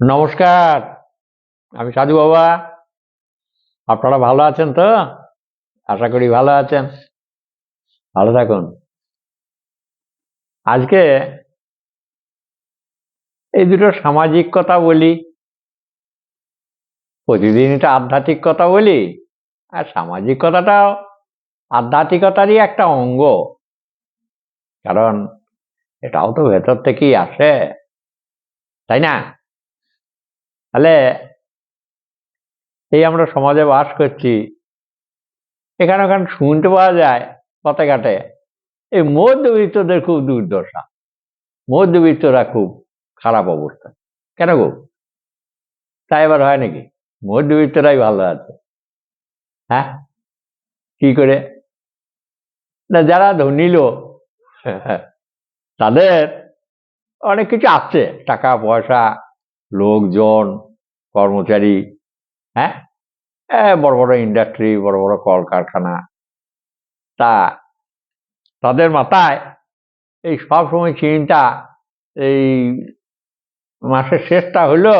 নমস্কার, আমি সাধু বাবা। আপনারা ভালো আছেন তো? আশা করি ভালো আছেন। ভালো থাকুন। আজকে এই দুটো সামাজিক কথা বলি, প্রতিদিন এটা আধ্যাত্মিক কথা বলি, আর সামাজিক কথাটাও আধ্যাত্মিকতারই একটা অঙ্গ। কারণ এটাও তো ভেতর থেকেই আসে, তাই না? তাহলে এই আমরা সমাজে বাস করছি। এখানে ওখানে শুনতে পাওয়া যায় পথে ঘাটে এই মধ্যবিত্তদের খুব দুর্দশা। মধ্যবিত্তরা খুব খারাপ অবস্থা। কেন গো? তাই এবার হয় নাকি? মধ্যবিত্তরাই ভালো আছে। হ্যাঁ? কি করে? না, যারা ধনী লোক তাদের অনেক কিছু আছে। টাকা, পয়সা লোকজন, কর্মচারী হ্যাঁ? বড় বড় ইন্ডাস্ট্রি বড় বড় কলকারখানা। তা তাদের মাথায় এই সব সময় চিন্তা, এই মাসের শেষটা হলো,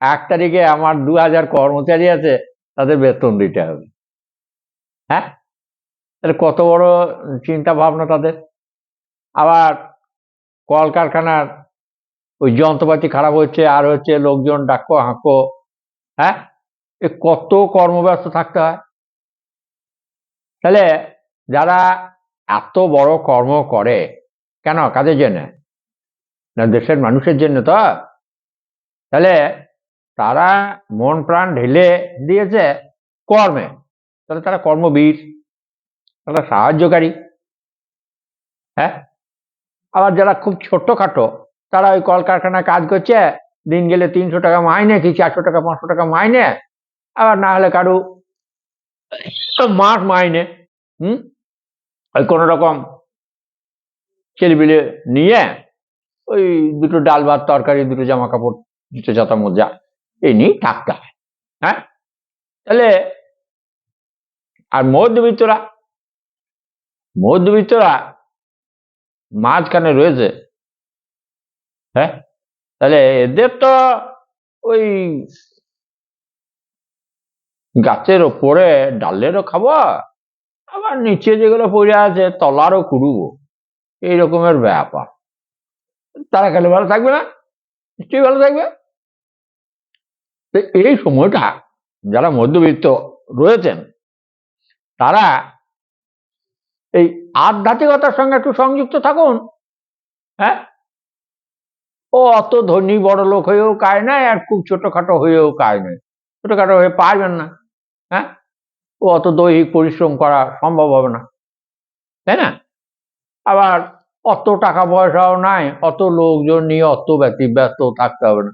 এক তারিখে আমার দু হাজার কর্মচারী আছে, তাদের বেতন দিতে হবে। হ্যাঁ? তাহলে কত বড় চিন্তা ভাবনা তাদের? আবার কলকারখানার ওই যন্ত্রপাতি খারাপ হচ্ছে, আর হচ্ছে লোকজন ডাকো হাঁকো হ্যাঁ? এ কত কর্মব্যস্ত থাকতে হয়। তাহলে যারা এত বড় কর্ম করে, কেন? কাদের জন্য? না দেশের মানুষের জন্য তো। তাহলে তারা মন প্রাণ ঢেলে দিয়েছে কর্মে। তাহলে তারা কর্মবীর, তারা সাহায্যকারী হ্যাঁ? আবার যারা খুব ছোট্টখাটো তারা ওই কলকারখানায় কাজ করছে, দিন গেলে তিনশো টাকা মাইনে কি চারশো টাকা, পাঁচশো টাকা মাইনে? আবার না হলে কারু মাস মাইনে, হুম? ওই কোনো রকম ছেলেপিলে নিয়ে ওই দুটো ডাল ভাত, তরকারি, দুটো জামা কাপড় দুটো জাতা মোজা, এই নিয়ে থাকতে হয় হ্যাঁ? তাহলে আর মধ্যবিত্তরা মধ্যবিত্তরা মাঝখানে রয়েছে হ্যাঁ? তাহলে এদের তো ওই গাছের ওপরে ডালেরও খাব, আবার নিচে যেগুলো পড়ে আছে তলারও কুড়ুবো। এই রকমের ব্যাপার। তারা খেলে ভালো থাকবে না? নিশ্চয়ই ভালো থাকবে? এই সময়টা যারা মধ্যবিত্ত রয়েছেন, তারা এই আধ্যাত্মিকতার সঙ্গে একটু সংযুক্ত থাকুন হ্যাঁ? ও অত ধনী বড় লোক হয়েও কায় নাই, আর খুব ছোটখাটো হয়েও কায় নাই। ছোটখাটো হয়ে পারবেন না হ্যাঁ? ও অত দৈহিক পরিশ্রম করা সম্ভব হবে না, তাই না? আবার অত টাকা পয়সাও নাই, অত লোকজন নিয়ে অত ব্যক্তি ব্যস্ত থাকতে হবে না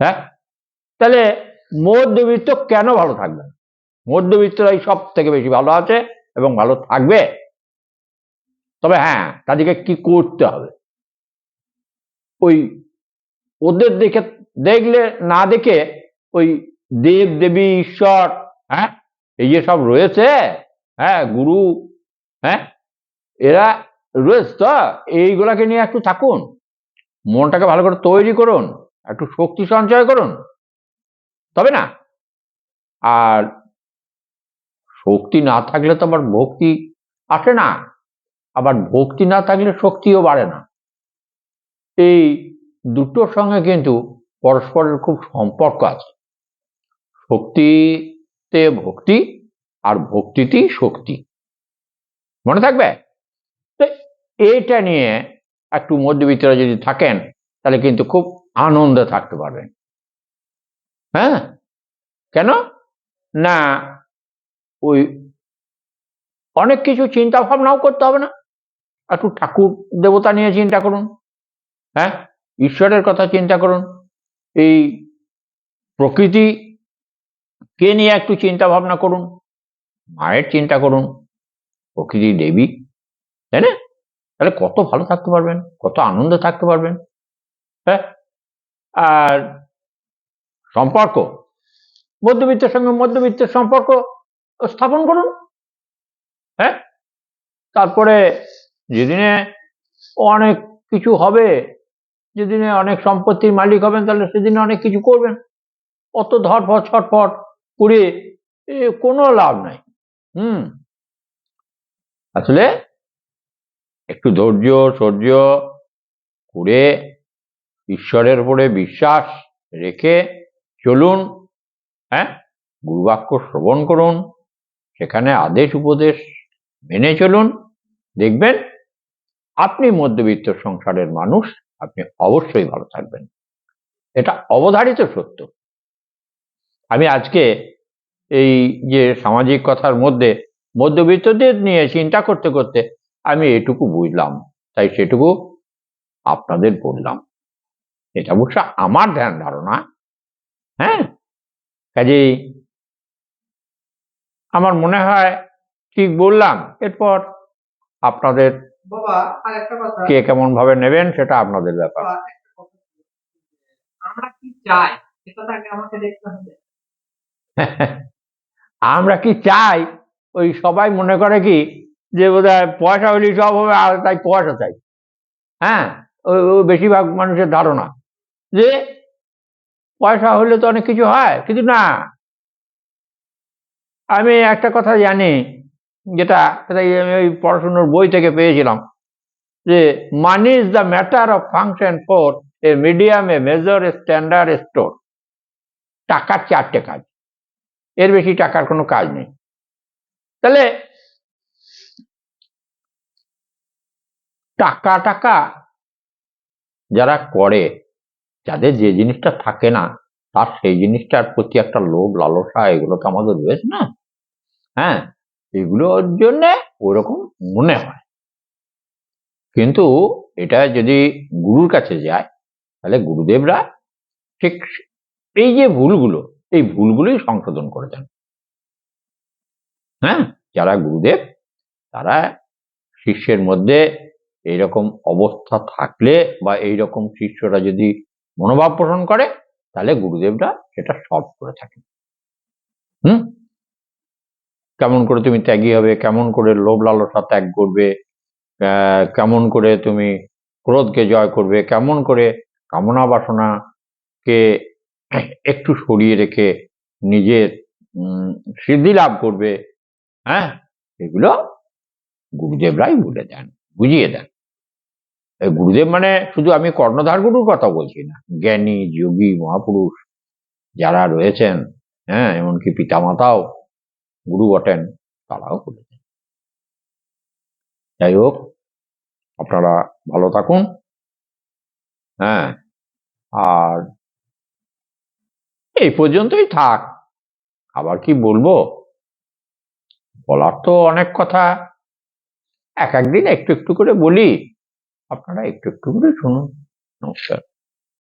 হ্যাঁ? তাহলে মধ্যবিত্ত কেন ভালো থাকবে? মধ্যবিত্তরাই সব থেকে বেশি ভালো আছে এবং ভালো থাকবে। তবে হ্যাঁ তাদেরকে কি করতে হবে? ওই ওদের দেখে, দেখলে না দেখে ওই দেব দেবী, ঈশ্বর হ্যাঁ এই যে সব রয়েছে হ্যাঁ গুরু হ্যাঁ এরা রয়েছে তো, এইগুলাকে নিয়ে একটু থাকুন, মনটাকে ভালো করে তৈরি করুন, একটু শক্তি সঞ্চয় করুন, তবে না? আর শক্তি না থাকলে তো আবার ভক্তি আসে না, আবার ভক্তি না থাকলে শক্তিও বাড়ে না। এই দুটোর সঙ্গে কিন্তু পরস্পরের খুব সম্পর্ক আছে। শক্তিতে ভক্তি আর ভক্তিতেই শক্তি। মনে থাকবে? তো এইটা নিয়ে একটু মধ্যবিত্তরা যদি থাকেন, তাহলে কিন্তু খুব আনন্দে থাকতে পারবেন। হ্যাঁ? কেন? না, ওই অনেক কিছু চিন্তা ভাবনাও করতে হবে না। একটু ঠাকুর দেবতা নিয়ে চিন্তা করুন। হ্যাঁ? ঈশ্বরের কথা চিন্তা করুন। এই প্রকৃতি কে নিয়ে একটু চিন্তা ভাবনা করুন? মায়ের চিন্তা করুন। প্রকৃতি দেবী, তাই না? তাহলে কত ভালো থাকতে পারবেন, কত আনন্দে থাকতে পারবেন হ্যাঁ? আর সম্পর্ক, মধ্যবিত্তের সঙ্গে মধ্যবিত্তের সম্পর্ক স্থাপন করুন হ্যাঁ? তারপরে যেদিনে অনেক কিছু হবে যেদিনে অনেক সম্পত্তির মালিক হবেন, তাহলে সেদিনে অনেক কিছু করবেন। অত ধরফট ছটফট করে কোনো লাভ নাই। হুম। আসলে একটু ধৈর্য, সহ্য করে ঈশ্বরের উপরে বিশ্বাস রেখে চলুন হ্যাঁ? গুরুবাক্য শ্রবণ করুন, সেখানে আদেশ, উপদেশ মেনে চলুন। দেখবেন, আপনি মধ্যবিত্ত সংসারের মানুষ আপনি অবশ্যই ভালো থাকবেন। এটা অবধারিত সত্য। আমি আজকে এই যে সামাজিক কথার মধ্যে মধ্যবিত্তদের নিয়ে চিন্তা করতে করতে আমি এটুকু বুঝলাম, তাই সেটুকু আপনাদের বললাম। এটা অবশ্য আমার ধ্যান ধারণা হ্যাঁ? কাজেই আমার মনে হয় ঠিক বললাম, এরপর আপনাদের কে কেমন ভাবে নেবেন সেটা আপনাদের ব্যাপার। আমরা কি চাই? এটা আগে আমাকে দেখতে হবে। আমরা কি চাই? ওই সবাই মনে করে কি? যে বোধহয় পয়সা হলেই সব হবে আর তাই পয়সা চাই। হ্যাঁ? ওই বেশিরভাগ মানুষের ধারণা। যে পয়সা হলে তো অনেক কিছু হয় কিন্তু না। আমি একটা কথা জানি যেটা আমি ওই পড়াশুনোর বই থেকে পেয়েছিলাম যে money is the matter of function for a medium a major a standard store টাকার চারটে কাজ। এর বেশি টাকার কোনো কাজ নেই। তাহলে টাকা টাকা যারা করে, যাদের যে জিনিসটা থাকে না, তার সেই জিনিসটার প্রতি একটা লোভ, লালসা, এগুলো তো আমাদের রয়েছে না? হ্যাঁ? এগুলোর জন্য ওরকম মনে হয়। কিন্তু এটা যদি গুরুর কাছে যায়, তাহলে গুরুদেবরা ঠিক এই যে ভুলগুলো, এই ভুলগুলোই সংশোধন করে দেন। হ্যাঁ? যারা গুরুদেব, তারা শিষ্যের মধ্যে এইরকম অবস্থা থাকলে বা এইরকম শিষ্যরা যদি মনোভাব পোষণ করে, তাহলে গুরুদেবরা সেটা সলভ করে থাকেন। হুম? কেমন করে তুমি ত্যাগী হবে, কেমন করে লোভ লালসা ত্যাগ করবে কেমন করে তুমি ক্রোধকে জয় করবে, কেমন করে কামনা বাসনাকে একটু সরিয়ে রেখে নিজের সিদ্ধি লাভ করবে হ্যাঁ? এগুলো গুরুদেবরাই বলে দেন, বুঝিয়ে দেন। গুরুদেব মানে শুধু আমি কর্ণধার গুরুর কথা বলছি না, জ্ঞানী, যোগী, মহাপুরুষ যারা রয়েছেন হ্যাঁ এমনকি পিতামাতাও গুরু বটেন, তারাও বলেছেন যাই হোক আপনারা ভালো থাকুন। হ্যাঁ আর এই পর্যন্তই থাক। আবার কি বলব? বলার তো অনেক কথা। এক একদিন একটু একটু করে বলি। আপনারা একটু একটু করে শুনুন। নমস্কার।